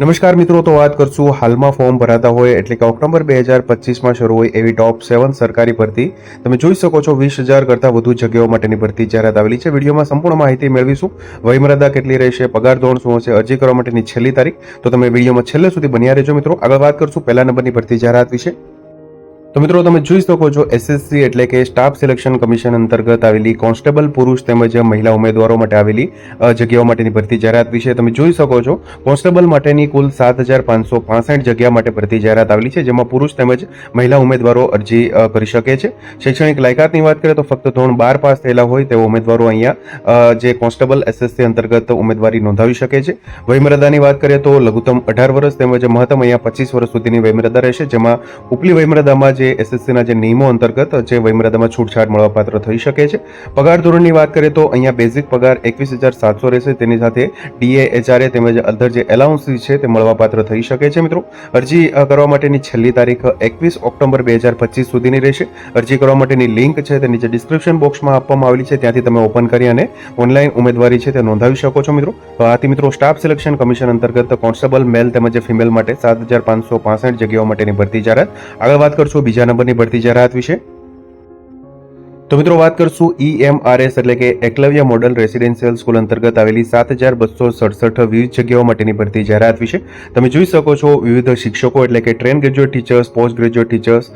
નમસ્કાર મિત્રો, તો વાત કરશું હાલમાં ફોર્મ ભરાતા હોય એટલે કે ઓક્ટોબર બે હજાર પચીસમાં શરૂ હોય એવી ટોપ સેવન સરકારી ભરતી. તમે જોઈ શકો છો વીસ હજાર કરતાં વધુ જગ્યાઓ માટેની ભરતી જાહેરાત આવેલી છે. વિડીયોમાં સંપૂર્ણ માહિતી મેળવીશું. વયમર્યાદા કેટલી રહેશે, પગાર ધોરણ શું હશે, અરજી કરવા માટેની છેલ્લી તારીખ. તો તમે વિડીયોમાં છેલ્લે સુધી બન્યા રહેજો મિત્રો. આગળ વાત કરશું પહેલા નંબરની ભરતી જાહેરાત વિશે. તો મિત્રો તમે જોઈ શકો છો એસએસસી એટલે કે સ્ટાફ સિલેક્શન કમિશન અંતર્ગત આવેલી કોન્સ્ટેબલ પુરુષ તેમજ મહિલા ઉમેદવારો માટે આવેલી જગ્યાઓ માટેની ભરતી જાહેરાત વિશે તમે જોઈ શકો છો કોન્સ્ટેબલ માટેની કુલ સાત હજાર પાંચસો પાસઠ જગ્યા માટે ભરતી જાહેરાત આવેલી છે, જેમાં પુરુષ તેમજ મહિલા ઉમેદવારો અરજી કરી શકે છે. શૈક્ષણિક લાયકાતની વાત કરીએ તો ફક્ત ધોરણ બાર પાસ થયેલા હોય તેવા ઉમેદવારો અહીંયા જે કોન્સ્ટેબલ એસએસસી અંતર્ગત ઉમેદવારી નોંધાવી શકે છે. વયમર્યાદાની વાત કરીએ તો લઘુત્તમ અઢાર વર્ષ તેમજ મહત્તમ અહીંયા પચીસ વર્ષ સુધીની વયમર્યાદા રહેશે, જેમાં ઉપલી વયમર્યાદામાં જે એસએસસીના જે નિયમો અંતર્ગત જે વયમર્યાદામાં છૂટછાટ મળવાપાત્ર થઈ શકે છે. પગાર ધોરણની વાત કરીએ તો અહીંયા બેઝિક પગાર એકવીસ હજાર સાતસો રહેશે. તેની સાથે ડીએ એચઆરએ તેમજ અધર જે એલાઉન્સીસ છે તે મળવાપાત્ર થઈ શકે છે મિત્રો. અરજી કરવા માટેની છેલ્લી તારીખ એકવીસ ઓક્ટોબર બે હજાર પચીસ સુધીની રહેશે. અરજી કરવા માટેની લિંક છે તે નીચે ડિસ્ક્રિપ્શન બોક્સમાં આપવામાં આવેલી છે. ત્યાંથી તમે ઓપન કરી અને ઓનલાઈન ઉમેદવારી છે તે નોંધાવી શકો છો મિત્રો. આથી મિત્રો સ્ટાફ સિલેક્શન કમિશન અંતર્ગત કોન્સ્ટેબલ મેલ તેમજ ફિમેલ માટે સાત હજાર પાંચસો પાસઠ જગ્યાઓ માટેની ભરતી જાહેરાત. આગળ વાત કરશું બીજા નંબરની ભરતી જાહેરાત વિશે? તો મિત્રો વાત કરશું ઈએમઆરએસ એટલે કે એકલવ્ય મોડલ રેસિડેન્શિયલ સ્કૂલ અંતર્ગત આવેલી સાત હજાર બસો સડસઠ વિવિધ જગ્યાઓ માટેની ભરતી જાહેરાત વિશે. તમે જોઈ શકો છો વિવિધ શિક્ષકો એટલે કે train graduate teachers post graduate teachers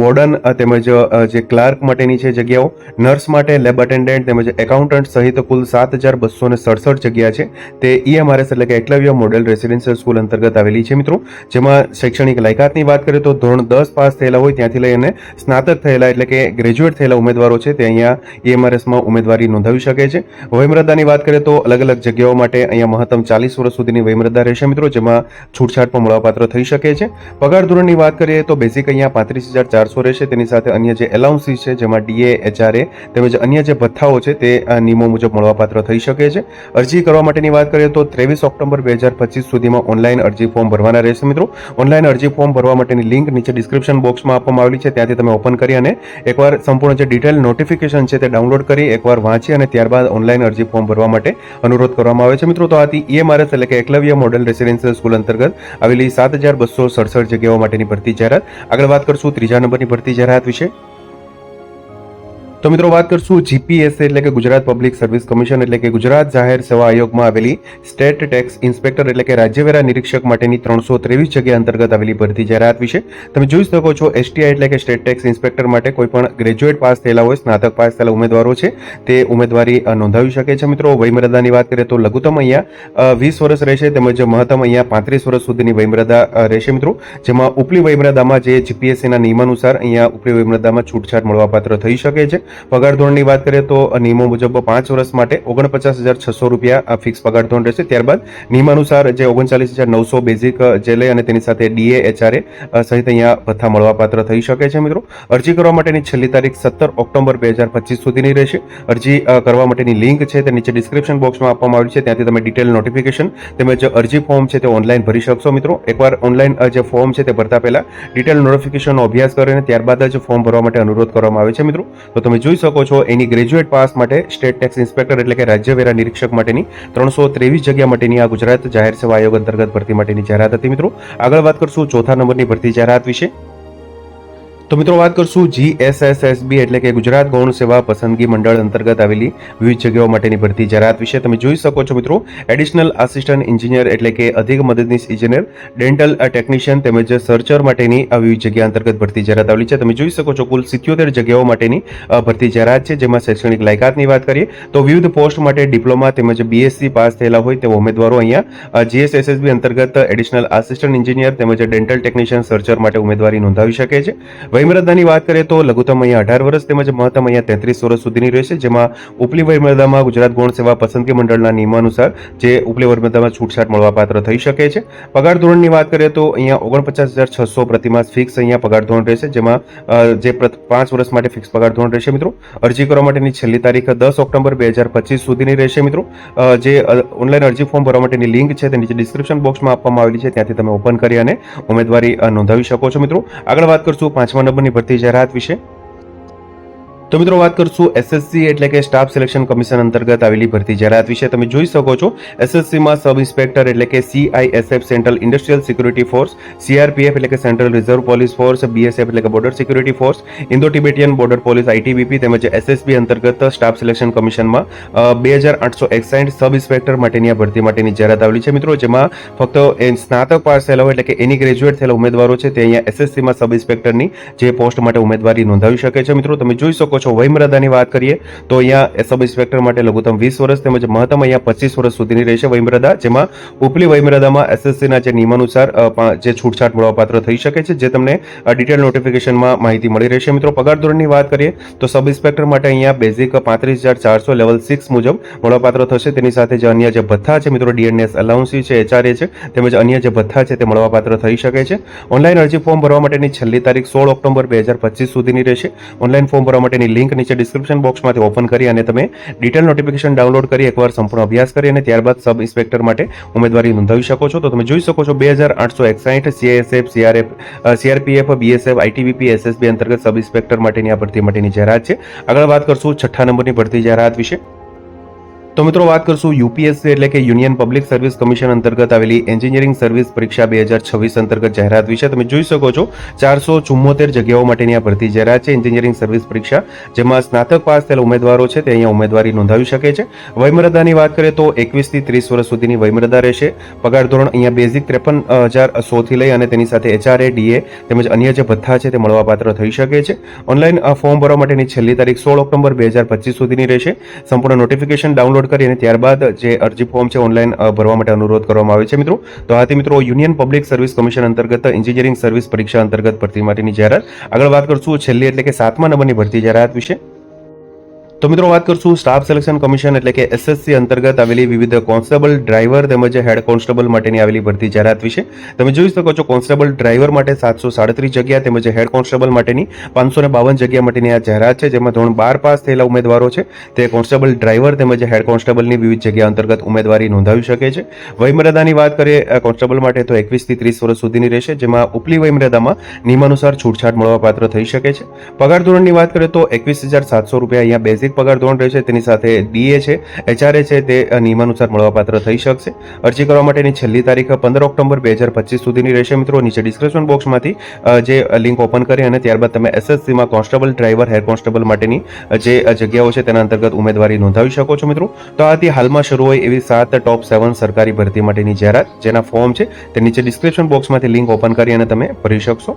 warden તેમજ જે ક્લાર્ક માટેની છે જગ્યાઓ નર્સ માટે લેબ અટેન્ડન્ટ તેમજ એકાઉન્ટન્ટ સહિત કુલ સાત હજાર બસો ને સડસઠ જગ્યા છે. તે ઈએમઆરએસ એટલે કે એકલવ્ય મોડલ રેસિડેન્શિયલ સ્કૂલ અંતર્ગત આવેલી છે મિત્રો. જેમાં શૈક્ષણિક લાયકાતની વાત કરીએ તો ધોરણ દસ પાસ થયેલા હોય ત્યાંથી લઈને સ્નાતક થયેલા એટલે કે ગ્રેજ્યુએટ થયેલા ઉમેદવારો છે તે અહીંયા ઈએમઆરએસમાં ઉમેદવારી નોંધાવી શકે છે. વયમર્યાદાની વાત કરીએ તો અલગ અલગ જગ્યાઓ માટે અહીંયા મહત્તમ ચાલીસ વર્ષ સુધીની વયમર્યાદા રહેશે મિત્રો, જેમાં છૂટછાટ પણ મળવાપાત્ર થઈ શકે છે. પગાર ધોરણની વાત કરીએ તો બેઝિક અહીંયા પાંત્રીસ હજાર ચારસો રહેશે. તેની સાથે અન્ય જે એલાઉન્સીસ છે, જેમાં ડીએ એચઆરએ તેમજ અન્ય જે ભથ્થાઓ છે તે નિયમો મુજબ મળવાપાત્ર થઈ શકે છે. અરજી કરવા માટેની વાત કરીએ તો ત્રેવીસ ઓક્ટોબર બે હજાર પચીસ સુધીમાં ઓનલાઈન અરજી ફોર્મ ભરવાના રહેશે મિત્રો. ઓનલાઈન અરજી ફોર્મ ભરવા માટેની લિંક નીચે ડિસ્ક્રિપ્શન બોક્સમાં આપવામાં આવેલી છે. ત્યાંથી તમે ઓપન કરી અને એકવાર સંપૂર્ણ જે ડિટેલ નોટિફિકેશન છે તે ડાઉનલોડ કરી એકવાર વાંચી અને ત્યારબાદ ઓનલાઈન અરજી ફોર્મ ભરવા માટે અનુરોધ કરવામાં આવે છે. મિત્રો, તો આથી ઈએમઆરએસ એટલે કે એકલવ્ય મોડેલ રેસિડેન્શિયલ સ્કૂલ અંતર્ગત આવેલી સાત હજાર બસો સડસઠ જગ્યાઓ માટેની ભરતી જાહેરાત. આગળ વાત કરશું ત્રીજા નંબરની ભરતી જાહેરાત વિશે. તો મિત્રો વાત કરશું જીપીએસ એટલે કે ગુજરાત પબ્લિક સર્વિસ કમિશન એટલે કે ગુજરાત જાહેર સેવા આયોગમાં આવેલી સ્ટેટ ટેક્સ ઇન્સ્પેક્ટર એટલે કે રાજ્યવેરા નિરીક્ષક માટેની ત્રણસો ત્રેવીસ જગ્યા અંતર્ગત આવેલી ભરતી જાહેરાત વિશે. તમે જોઈ શકો છો એસટીઆઈ એટલે કે સ્ટેટ ટેક્સ ઇન્સ્પેક્ટર માટે કોઈ પણ ગ્રેજ્યુએટ પાસ થયેલા હોય, સ્નાતક પાસ થયેલા ઉમેદવારો છે, તે ઉમેદવારી નોંધાવી શકે છે મિત્રો. વયમર્યાદાની વાત કરીએ તો લઘુત્તમ અહીંયા વીસ વર્ષ રહેશે તેમજ મહત્તમ અહીંયા પાંત્રીસ વર્ષ સુધીની વયમર્યાદા રહેશે મિત્રો. જેમાં ઉપલી વયમર્યાદામાં જે જીપીએસસીના નિયમાનુસાર અહીંયા ઉપલી વયમર્યાદામાં છૂટછાટ મળવાપાત્ર થઈ શકે છે. પગાર ધોરણની વાત કરીએ તો નિયમો મુજબ પાંચ વર્ષ માટે ઓગણપચાસ હજાર છસો રૂપિયા ફિક્સ પગાર ધોરણ રહેશે. ત્યારબાદ નિયમાનુસાર જે ઓગણચાલીસ હજાર નવસો બેઝિક જે લે અને તેની સાથે ડીએ, એચઆરએ સહિત અહીંયા ભથ્થા મળવાપાત્ર થઈ શકે છે મિત્રો. અરજી કરવા માટેની છેલ્લી તારીખ સત્તર ઓક્ટોબર બે હજાર પચીસ સુધીની રહેશે. અરજી કરવા માટેની લિંક છે તે નીચે ડિસ્ક્રિપ્શન બોક્સમાં આપવામાં આવી છે. ત્યાંથી તમે ડિટેલ નોટિફિકેશન તેમજ અરજી ફોર્મ છે તે ઓનલાઈન ભરી શકશો મિત્રો. એકવાર ઓનલાઈન જે ફોર્મ છે તે ભરતા પહેલા ડિટેલ નોટિફિકેશનનો અભ્યાસ કરીને ત્યારબાદ જ ફોર્મ ભરવા માટે અનુરોધ કરવામાં આવે છે મિત્રો. તો તમે જોઈ શકો છો એની ગ્રેજ્યુએટ પાસ માટે સ્ટેટ ટેક્સ ઇન્સ્પેક્ટર એટલે કે રાજ્ય વેરા નિરીક્ષક માટેની ત્રણસો ત્રેવીસ જગ્યા માટેની આ ગુજરાત જાહેર સેવા આયોગ અંતર્ગત ભરતી માટેની જાહેરાત હતી મિત્રો. આગળ વાત કરશું ચોથા નંબરની ભરતી જાહેરાત વિશે. તો મિત્રો વાત કરશું જીએસએસએસબી એટલે કે ગુજરાત ગૌણ સેવા પસંદગી મંડળ અંતર્ગત આવેલી વિવિધ જગ્યાઓ માટેની ભરતી જાહેરાત વિશે તમે જોઈ શકો છો મિત્રો. એડિશનલ આસિસ્ટન્ટ એન્જિનિયર એટલે કે અધિક મદદનીશ ઇજનેર ડેન્ટલ ટેકનિશિયન તેમજ સર્ચર માટેની આ વિવિધ જગ્યા અંતર્ગત ભરતી જાહેરાત આવેલી છે. તમે જોઈ શકો છો કુલ સિત્યોતેર જગ્યાઓ માટેની ભરતી જાહેરાત છે. જેમાં શૈક્ષણિક લાયકાતની વાત કરીએ તો વિવિધ પોસ્ટ માટે ડિપ્લોમા તેમજ બીએસસી પાસ થયેલા હોય તેવા ઉમેદવારો અહીંયા જીએસએસએસબી અંતર્ગત એડિશનલ આસિસ્ટન્ટ એન્જિનિયર તેમજ ડેન્ટલ ટેકનિશિયન સર્ચર માટે ઉમેદવારી નોંધાવી શકે છે. વયમર્યાદાની વાત કરીએ તો લઘુત્તમ અહીંયા અઢાર વર્ષ તેમજ મહત્તમ અહીંયા તેત્રીસ વર્ષ સુધીની રહેશે, જેમાં ઉપલી વયમર્યાદામાં ગુજરાત ગૌણ સેવા પસંદગી મંડળના નિયમાનુસાર જે ઉપલી વયમર્યાદામાં છૂટછાટ મળવાપાત્ર થઈ શકે છે. પગાર ધોરણની વાત કરીએ તો અહીંયા ઓગણપચાસ હજાર છસો પ્રતિમાસ ફિક્સ અહીંયા પગાર ધોરણ રહેશે, જેમાં જે પાંચ વર્ષ માટે ફિક્સ પગાર ધોરણ રહેશે મિત્રો. અરજી કરવા માટેની છેલ્લી તારીખ દસ ઓક્ટોબર બે હજાર પચીસ સુધીની રહેશે મિત્રો. જે ઓનલાઈન અરજી ફોર્મ ભરવા માટેની લિંક છે તે નીચે ડિસ્ક્રિપ્શન બોક્સમાં આપવામાં આવેલી છે, ત્યાંથી તમે ઓપન કરી અને ઉમેદવારી નોંધાવી શકો છો મિત્રો. આગળ વાત કરશું પાંચમા નંબરની ભરતી જાહેરાત વિશે તો મિત્રો વાત કરશું એસએસસી એટલે કે સ્ટાફ સિલેક્શન કમિશન અંતર્ગત આવેલી ભરતી જાહેરાત વિશે. તમે જોઈ શકો છો એસએસસીમાં સબ ઇન્સ્પેક્ટર એટલે કે CISF central industrial security force CRPF એટલે કે central reserve police force BSF એટલે કે border security force Indo Tibetan border police ITBP તેમજ એસએસબી અંતર્ગત સ્ટાફ સિલેક્શન કમિશનમાં બે હજાર આઠસો એકસાઠ સબ ઇન્સ્પેક્ટર માટેની આ ભરતી માટેની જાહેરાત આવેલી છે. મિત્રો, જેમાં ફક્ત સ્નાતક પાસ થયેલા એટલે કે એની ગ્રેજ્યુએટ થયેલા ઉમેદવારો છે, તે અહીંયા એસએસસીમાં સબ ઇન્સ્પેક્ટરની જે પોસ્ટ માટે ઉમેદવારી નોંધાવી શકે છે. મિત્રો, તમે જોઈ શકો છો વયમર્યાદાની વાત કરીએ, તો અહીંયા સબ ઇન્સ્પેક્ટર માટે લઘુત્તમ વીસ વર્ષ તેમજ મહત્તમ અહીંયા પચીસ વર્ષ સુધીની રહેશે વયમર્યાદા જેમાં ઉપલી વયમર્યાદામાં એસએસસીના જે નિયમાનુસાર જે છૂટછાટ મળવાપાત્ર થઈ શકે છે, જે તમને ડિટેલ નોટિફિકેશનમાં માહિતી મળી રહેશે. મિત્રો, પગાર ધોરણની વાત કરીએ, તો સબ ઇન્સ્પેક્ટર માટે અહીંયા બેઝિક પાંત્રીસ હજાર ચારસો લેવલ સિક્સ મુજબ મળવાપાત્ર થશે. તેની સાથે જે અન્ય જે ભથ્થા છે, મિત્રો ડીએનએસ અલાઉન્સી છે એચઆરએ છે, તેમજ અન્ય જે ભથ્થા છે તે મળવાપાત્ર થઈ શકે છે. ઓનલાઈન અરજી ફોર્મ ભરવા માટેની છેલ્લી તારીખ સોળ ઓક્ટોબર બે હજાર પચીસ સુધીની રહેશે. ઓનલાઈન ફોર્મ ભરવા માટેની લિંક નીચે ડિસ્ક્રિપ્શન બોક્સમાંથી ઓપન કરી અને તમે ડિટેલ નોટિફિકેશન ડાઉનલોડ કરી એકવાર સંપૂર્ણ અભ્યાસ કરી અને ત્યારબાદ સબ ઇન્સ્પેક્ટર માટે ઉમેદવારી નોંધાવી શકો છો. તો તમે જોઈ શકો છો બે હજાર આઠસો એકસાઠ CSF CRF CRPF BSF ITBP SSB અંતર્ગત સબ ઇન્સ્પેક્ટર માટેની આ ભરતી માટેની જાહેરાત છે. આગળ વાત કરશું છઠ્ઠા નંબરની ભરતી જાહેરાત વિશે. તો મિત્રો વાત કરશું યુપીએસસી એટલે કે યુનિયન પબ્લિક સર્વિસ કમિશન અંતર્ગત આવેલી એન્જિનિયરિંગ સર્વિસ પરીક્ષા બે હજાર છવ્વીસ અંતર્ગત જાહેરાત વિશે તમે જોઈ શકો છો. ચારસો ચુમ્મોતેર જગ્યાઓ માટેની આ ભરતી જાહેરાત છે. એન્જિનિયરિંગ સર્વિસ પરીક્ષા, જેમાં સ્નાતક પાસ થયેલા ઉમેદવારો છે, તે અહીંયા ઉમેદવારી નોંધાવી શકે છે. વયમર્યાદાની વાત કરીએ તો એકવીસથી ત્રીસ વર્ષ સુધીની વયમર્યાદા રહેશે. પગાર ધોરણ અહીંયા બેઝિક ત્રેપન હજાર સોથી લઈ અને તેની સાથે એચઆરએ, ડીએ તેમજ અન્ય જે ભથ્થા છે તે મળવાપાત્ર થઈ શકે છે. ઓનલાઈન ફોર્મ ભરવા માટેની છેલ્લી તારીખ સોળ ઓક્ટોબર બે હજાર પચીસ સુધીની રહેશે. સંપૂર્ણ નોટિફિકેશન ડાઉનલોડ કરી અને ત્યારબાદ જે અરજી ફોર્મ છે ઓનલાઈન ભરવા માટે અનુરોધ કરવામાં આવે છે, મિત્રો. તો આથી મિત્રો યુનિયન પબ્લિક સર્વિસ કમિશન અંતર્ગત એન્જિનિયરિંગ સર્વિસ પરીક્ષા અંતર્ગત ભરતી માટેની જાહેરાત. આગળ વાત કરશું છેલ્લી એટલે કે સાતમા નંબરની ભરતી જાહેરાત વિશે. તો મિત્રો વાત કરશું સ્ટાફ સિલેક્શન કમિશન એટલે કે એસએસસી અંતર્ગત આવેલી વિવિધ કોન્સ્ટેબલ ડ્રાઈવર તેમજ હેડ કોન્સ્ટેબલ માટેની આવેલી ભરતી જાહેરાત વિશે. તમે જોઈ શકો છો કોન્સ્ટેબલ ડ્રાઈવર માટે સાતસો સાડત્રીસ જગ્યા તેમજ હેડ કોન્સ્ટેબલ માટેની પાંચસો બાવન જગ્યા માટેની આ જાહેરાત છે, જેમાં ધોરણ બાર પાસ થયેલા ઉમેદવારો છે. તે કોન્સ્ટેબલ ડ્રાઈવર તેમજ હેડ કોન્સ્ટેબલની વિવિધ જગ્યા અંતર્ગત ઉમેદવારી નોંધાવી શકે છે. વયમર્યાદાની વાત કરીએ કોન્સ્ટેબલ માટે તો એકવીસથી ત્રીસ વર્ષ સુધીની રહેશે, જેમાં ઉપલી વયમર્યાદામાં નિયમાનુસાર છૂટછાટ મળવાપાત્ર થઈ શકે છે. પગાર ધોરણની વાત કરીએ તો એકવીસ હજાર સાતસો રૂપિયા અહીંયા બેઝિક પગાર ધોરણ રહેશે, તેની સાથે ડીએ છે એચઆરએ છે, તે નિયમાનુસાર મળવાપાત્ર થઈ શકશે. અરજી કરવા માટેની છેલ્લી તારીખ પંદર ઓક્ટોબર બે હજાર પચીસ સુધીની રહેશે મિત્રો. નીચે ડિસ્ક્રિપ્શન બોક્સમાંથી જે લિંક ઓપન કરી અને ત્યારબાદ તમે એસએસસીમાં કોન્સ્ટેબલ ડ્રાઈવર હેર કોન્સ્ટેબલ માટેની જે જગ્યાઓ છે, તેના અંતર્ગત ઉમેદવારી નોંધાવી શકો છો મિત્રો. તો આથી હાલમાં શરૂ હોય એવી સાત ટોપ સેવન સરકારી ભરતી માટેની જાહેરાત, જેના ફોર્મ છે, તે નીચે ડિસ્ક્રિપ્શન બોક્સમાંથી લિંક ઓપન કરી અને તમે ભરી શકશો.